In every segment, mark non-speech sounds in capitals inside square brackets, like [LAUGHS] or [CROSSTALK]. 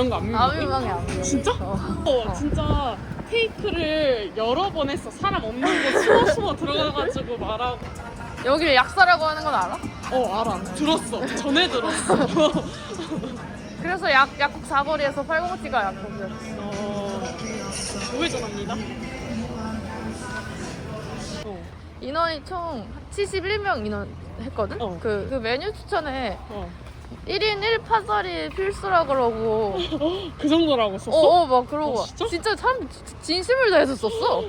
이런 거안 민망해? 아미망이 아미. 진짜? 어. 어, 진짜 테이크를 여러 번 했어. 사람 없는 거 숨어 숨어 들어가가지고 말하고. 여기를 약사라고 하는 건 알아? 어 알아. 들었어. 전에 들었어. [LAUGHS] 그래서 약 약국 사거리에서 807가 약국이었어. 어, 우회전합니다. 어, 인원이 총 71명 인원 했거든? 어. 그, 그 메뉴 추천에 어. 1인 1파살이 필수라 그러고 [LAUGHS] 그 정도라고 썼어? 어어 막 그러고 어, 진짜? 참 진심을 다해서 썼어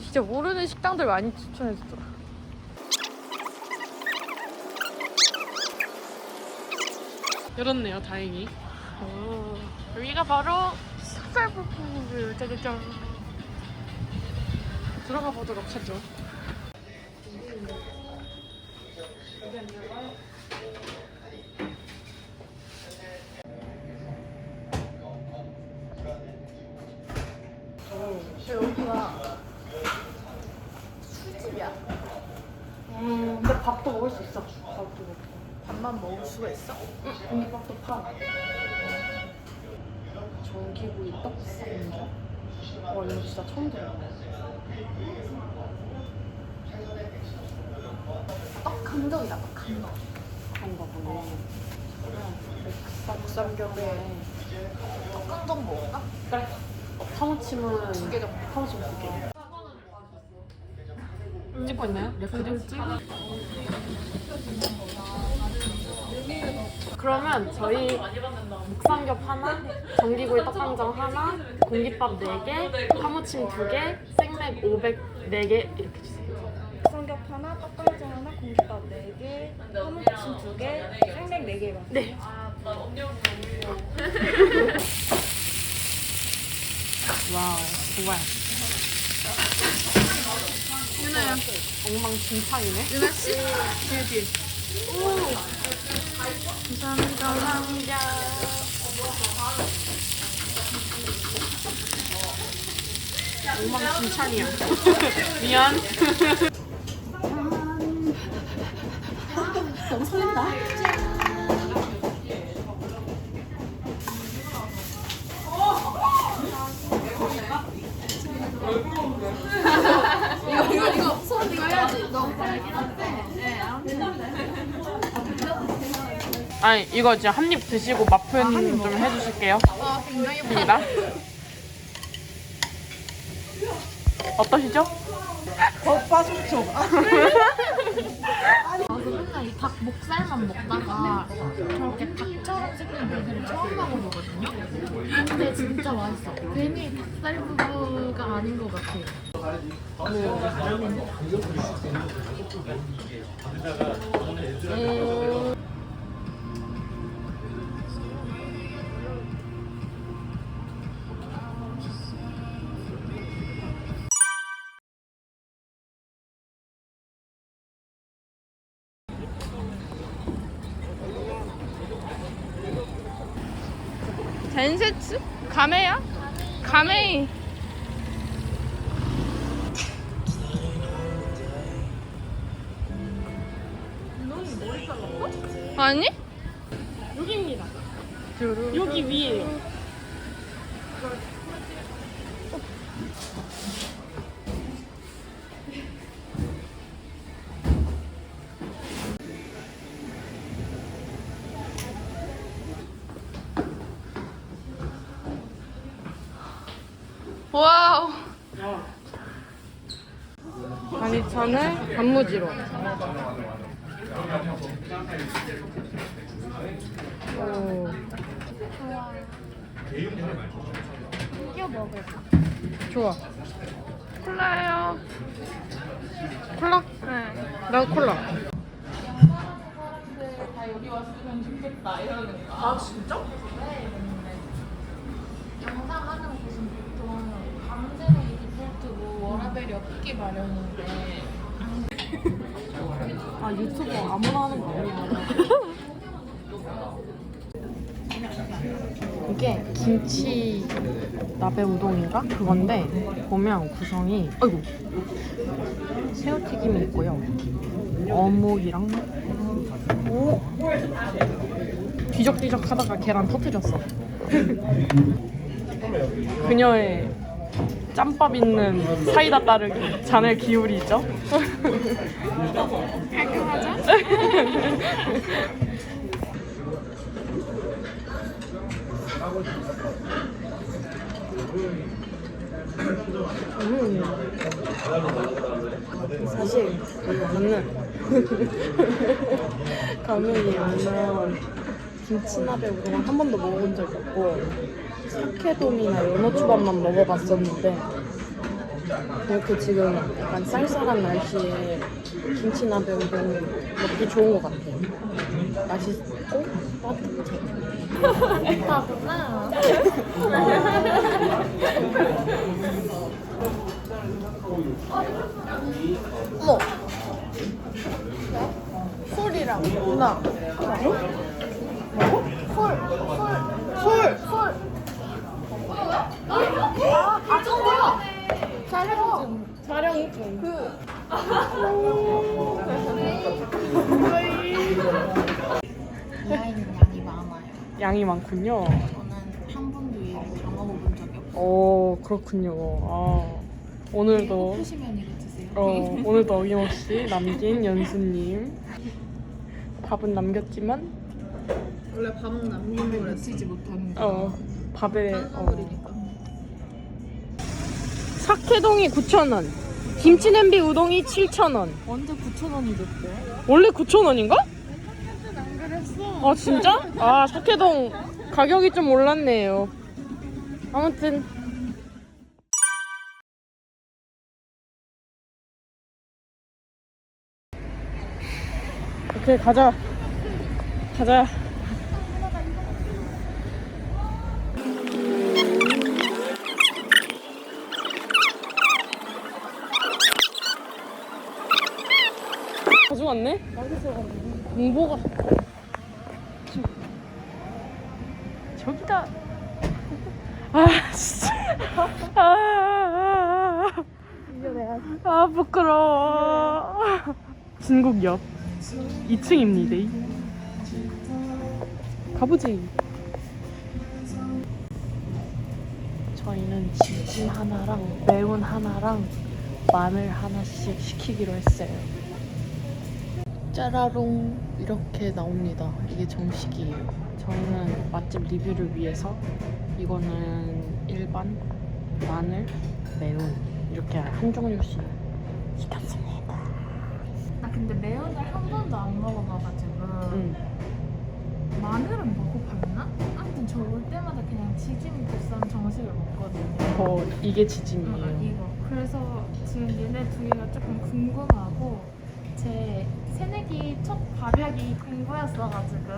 진짜 모르는 식당들 많이 추천해줬더라 열었네요, 다행히. 오, 여기가 바로 흑살불풍 짜자잔 들어가 보도록 하죠. 여기가 술집이야 음, 근데 밥도 먹을 수 있어. 밥도 먹고. 밥만 먹을 수가 있어? 응, 공깃밥도 팔아. 전기구이 떡볶인가? 와, 이거 진짜 처음 들어봐. 떡 감정이다 떡 감정 그런가 보네. 닭삼겹에 떡 감정 먹을까? 그래. 어, 파무침은 두개 정도 파무침 두 개. 찍고 있나요? 레코드? 그러면 저희 묵삼겹 하나, 전기구이 떡강정 하나, 공깃밥 4개, 파무침 2개, 생맥 500 4개 이렇게 주세요. 삼겹 하나, 떡강정 하나, 공깃밥 4개, 파무침 2개, 생맥 4개 맞 네. 와우, 좋아요. 유나야 엉망진창이네. 유나 씨? 뒤에 뒤에. 감사합니다 감사합니다 엉망진창이야. 미안. 너무 설렌다 아니 이거 이제 한입 드시고 맛 표현 좀 해주실게요. 아, 굉장히 입니다. 어떠시죠? 나도 맨날 이 닭 목살만 먹다가 저렇게 닭처럼 생긴 고기를 처음 먹어보거든요. 근데 진짜 맛있어. 괜히 닭살 부부가 아닌 것 같아. 음, 덴세츠? 가메야? 가메이. 아니? 여기입니다. 여기 위에요. 반을 단무지로 오. 이거 좋아 콜라요 콜라? 네나 콜라 여기 왔으면 좋겠다 이러는 거아 진짜? 네 영상 하는 곳은 보통 밤새는 이렇게 불뜨고 워라벨이 없기 마련인데 아 유튜버 아무나 하는 거 아니야. 이게 김치 나베 우동인가 그건데 보면 구성이 아이고 새우튀김이 있고요 어묵이랑 오 뒤적뒤적 하다가 계란 터트렸어. [LAUGHS] 그녀의 짬밥 있는 사이다 따르기 잔을 기울이죠. 깔끔하죠? 사실 저는 [LAUGHS] 가면이 오면 김치나베 우동을 한 번도 먹어본 적이 없고 사케동이나 연어초밥만 먹어봤었는데 이렇게 지금 약간 쌀쌀한 날씨에 김치나베 우동 먹기 좋은 것 같아요. 맛있고 따뜻해. 아, 어머. 콜이랑 누나. 콜, 콜, 콜, 콜. 아, 아, 저거요. 촬영 중. 그. 이 아이는 양이 많아요. 양이 많군요. 저는 한 번도 얘를 다 먹어본 적이 없어요. 오 그렇군요. 아, 오늘도 이거 드세요. 어, 오늘도 어김없이 남긴 연수님 밥은 남겼지만 원래 밥은 남기는 걸 놓치지 못하는 거. 어 밥에 어. 한꺼번이니까. 사케동이 9,000원 김치 냄비 우동이 7,000원 언제 9,000원이 됐대? 원래 9,000원인가? 안 그랬어. 아 진짜? 아 사케동 가격이 좀 올랐네요 아무튼 오케이 가자 가자 왔네? 공보가 저기다. 아 진짜. 아, 아, 아, 아 부끄러워. 진국역 2층입니다. 가보지. 저희는 지진 하나랑 매운 하나랑 마늘 하나씩 시키기로 했어요. 짜라롱 이렇게 나옵니다. 이게 정식이에요. 저희는 맛집 리뷰를 위해서 이거는 일반 마늘 매운 이렇게 한 종류씩 시켰습니다. 나 근데 매운을 한 번도 안 먹어봐가지고 응. 마늘은 먹어봤나? 아무튼 저 올 때마다 그냥 지짐 보쌈 정식을 먹거든요. 더 이게 어, 지짐이에요. 이거. 그래서 지금 얘네 두 개가 조금 궁금하고 제 새내기 첫 발약이 공부였어가지고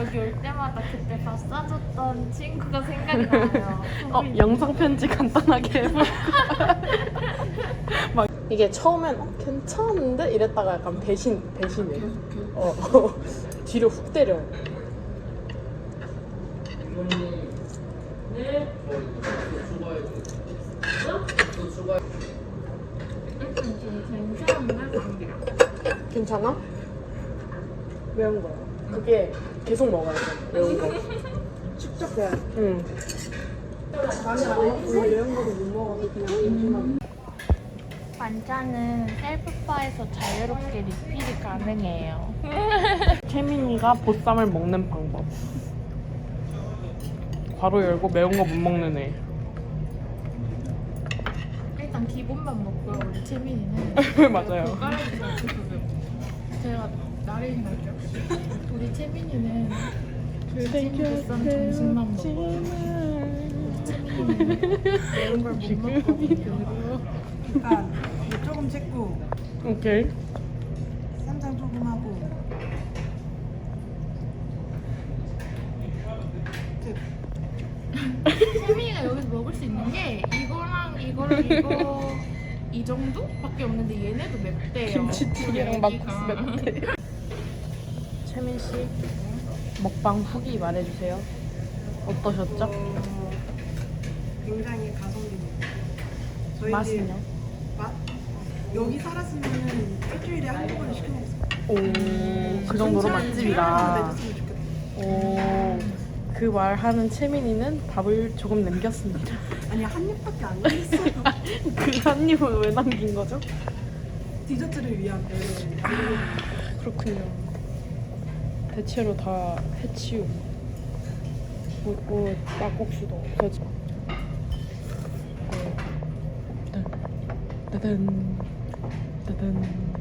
여기 올 때마다 그때 밥 싸줬던 친구가 생각이 나요. 어 영상 편지 간단하게 해볼까? 막 이게 처음엔 어, 괜찮은데 이랬다가 약간 배신 배신해. 어 [LAUGHS] 뒤로 훅 때려. 괜찮아? 매운 거야. 그게 계속 먹어야 돼. 매운 거. 축적해. 응. 많이 안 먹고 매운 거도 못 먹어서 그냥 반찬은 셀프바에서 자유롭게 리필이 가능해요. [LAUGHS] 채민이가 보쌈을 먹는 방법. 괄호 열고 매운 거 못 먹는 애. 일단 기본만 먹고요. 우리 채민이는 [LAUGHS] 맞아요. 제가 나를 갈게요. 우리 채민이는 불생 보쌈 정식만 먹어요. 채민이는 매운 걸 못 먹거든요. 일단 물 조금 찍고 오케이. 쌈장 조금 하고 채민이가 여기서 먹을 수 있는 게 이거랑 이거랑 이거 이 정도밖에 없는데 얘네도 맵대요. 김치찌개랑 막국수. 맵대. 채민 씨 먹방 후기 말해주세요. 어떠셨죠? 어, 굉장히 가성비입니다. 저희 맛은요? 집 맛? 여기 살았으면 일주일에 한두 번은 시켜 먹었어요. 오, 그 정도로 좋겠다. 오, 그 말하는 채민이는 밥을 조금 남겼습니다. 아니 한 입밖에 안 남았어요. 그 한 입을 왜 남긴 거죠? 디저트를 위한 배를. 그렇군요. 대체로 다 해치움. 뭐, 뭐 막국수도 없어져. 어, 따단, 따단, 따단.